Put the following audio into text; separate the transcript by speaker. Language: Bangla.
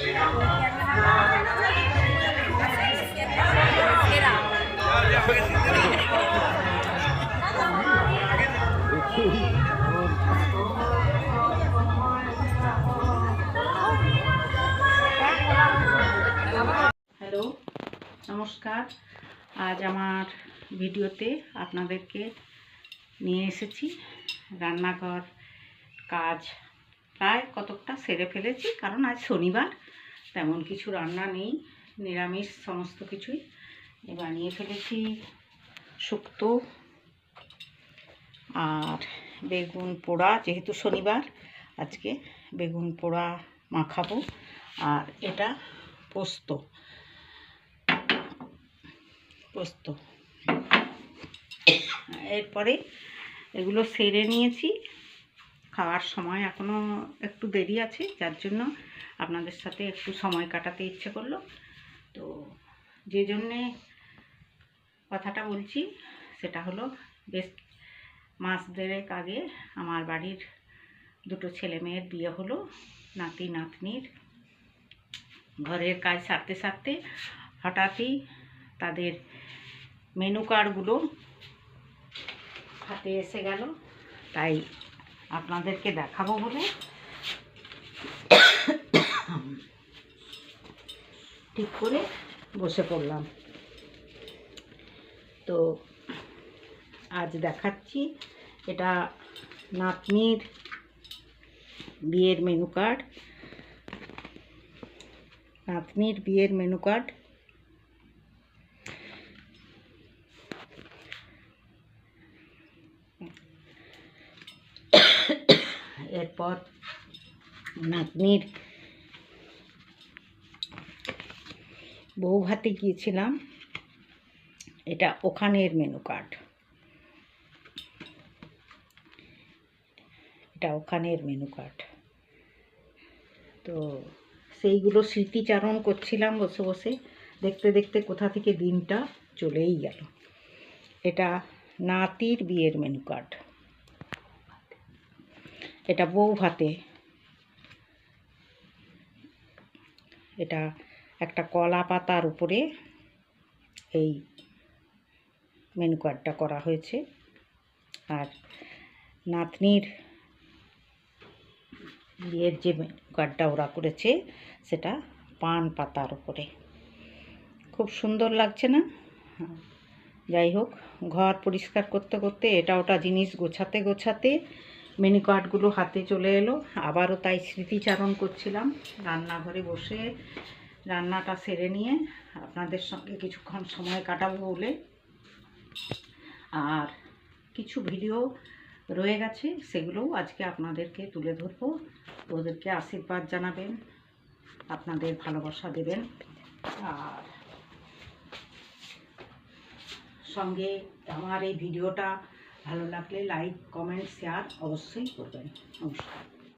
Speaker 1: হ্যালো নমস্কার। আজ আমার ভিডিওতে আপনাদেরকে নিয়ে এসেছি। রান্নাঘর কাজ প্রায় কতকটা সেরে ফেলেছি, কারণ আজ শনিবার, তেমন কিছু রান্না নেই, নিরামিষ সমস্ত কিছুই। বানিয়ে ফেলেছি শুক্তো আর বেগুন পোড়া, যেহেতু শনিবার, আজকে বেগুন পোড়া মাখাবো। আর এটা পোস্ত। পোস্ত। এরপরে এগুলো সেরে নিয়েছি। খাওয়ার সময় এখনও একটু দেরি আছে, যার জন্য আপনাদের সাথে একটু সময় কাটাতে ইচ্ছে করল। তো যে জন্যে কথাটা বলছি, সেটা হলো বেশ মাস দেড়েক আগে আমার বাড়ির দুটো ছেলে মেয়ের বিয়ে হলো, নাতি নাতনির। ঘরের কাজ সারতে সারতে হঠাৎই তাদের মেনু কার্ডগুলো হাতে এসে গেল, তাই আপনাদেরকে দেখাবো বলে। ঠিক করে বসে পড়লাম। তো আজ দেখাচ্ছি, এটা নাতনির বিয়ের মেনু কার্ড নাতনির বিয়ের মেনু কার্ড এরপর নাতনির বউ ভাতে গিয়েছিলাম। এটা ওখানের মেনু কার্ড এটা ওখানের মেনু কার্ড তো সেইগুলো স্মৃতিচারণ করছিলাম বসে বসে। দেখতে দেখতে কোথা থেকে দিনটা চলেই গেল। এটা নাতির বিয়ের মেনু কার্ড এটা বউ ভাতে এটা একটা কলা পাতার উপরে এই মেনু কার্ডটা করা হয়েছে। আর নাতনির বিয়ের যে কার্ডটা ওরা করেছে, সেটা পান পাতার উপরে। খুব সুন্দর লাগছে না? যাই হোক, ঘর পরিষ্কার করতে করতে এটা ওটা জিনিস গোছাতে গোছাতে মেনু কার্ডগুলো হাতে চলে এলো। আবারও তাই স্মৃতিচারণ করছিলাম রান্নাঘরে বসে রান্নাটা সেরে নিয়ে আপনাদের সঙ্গে কিছুক্ষণ সময় কাটাবো বলে। আর কিছু ভিডিও রয়ে গেছে, সেগুলোও আজকে আপনাদেরকে তুলে ধরবো। ওদেরকে আশীর্বাদ জানাবেন, আপনাদের ভালোবাসা দেবেন। আর সঙ্গে আমার এই ভিডিওটা ভালো লাগলে লাইক কমেন্ট শেয়ার অবশ্যই করবেন। নমস্কার।